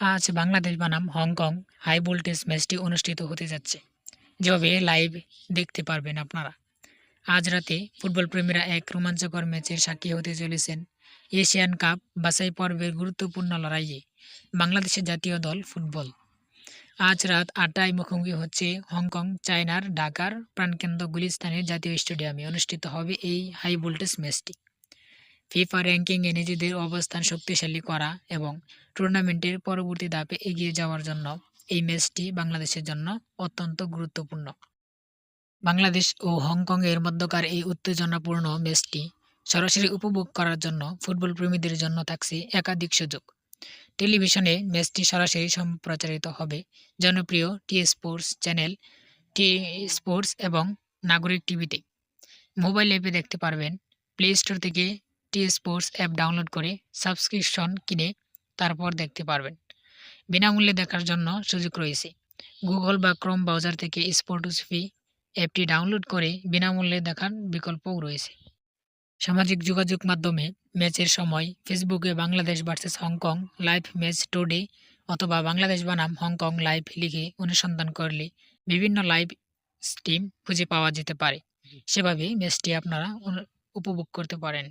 আজ বাংলাদেশ বনাম Hong Kong high voltage ম্যাচটি অনুষ্ঠিত হতে যাচ্ছে। যেভাবে লাইভ দেখতে পারবেন আপনারা। আজ রাতে ফুটবল প্রেমীরা এক রোমাঞ্চকর ম্যাচের সাক্ষী হতে চলেছেন এশিয়ান কাপ বাছাই পর্বের গুরুত্বপূর্ণ লড়াইয়ে বাংলাদেশের জাতীয় দল ফুটবল। আজ রাত আটটায় মুখোমুখি হচ্ছে হংকং, চায়নার ঢাকার প্রাণকেন্দ্র গুলিস্তানের জাতীয় স্টেডিয়ামে অনুষ্ঠিত হবে এই হাই ভোল্টেজ ম্যাচটি। ফিফা র্যাঙ্কিংয়ে নিজেদের অবস্থান শক্তিশালী করা এবং টুর্নামেন্টের পরবর্তী ধাপে এগিয়ে যাওয়ার জন্য এই ম্যাচটি বাংলাদেশের জন্য অত্যন্ত গুরুত্বপূর্ণ। বাংলাদেশ ও হংকংয়ের মধ্যকার এই উত্তেজনাপূর্ণ ম্যাচটি সরাসরি উপভোগ করার জন্য ফুটবল প্রেমীদের জন্য থাকছে একাধিক সুযোগ। টেলিভিশনে ম্যাচটি সরাসরি সম্প্রচারিত হবে জনপ্রিয় T Sports channel T Sports এবং নাগরিক টিভিতে। মোবাইল অ্যাপে দেখতে পারবেন প্লে স্টোর থেকে টি স্পোর্টস অ্যাপ ডাউনলোড করে সাবস্ক্রিপশন কিনে তারপর দেখতে পারবেন। বিনামূল্যে দেখার জন্য সুযোগ রয়েছে। গুগল বা ক্রোম ব্রাউজার থেকে স্পোর্টসফি অ্যাপটি ডাউনলোড করে বিনামূল্যে দেখার বিকল্পও রয়েছে। সামাজিক যোগাযোগ মাধ্যমে ম্যাচের সময় ফেসবুকে Bangladesh versus Hong Kong live match today অথবা বাংলাদেশ বনাম হংকং লাইভ লিখে অনুসন্ধান করলে বিভিন্ন লাইভ স্ট্রিম খুঁজে পাওয়া যেতে পারে। সেভাবে ম্যাচটি আপনারা উপভোগ করতে পারেন।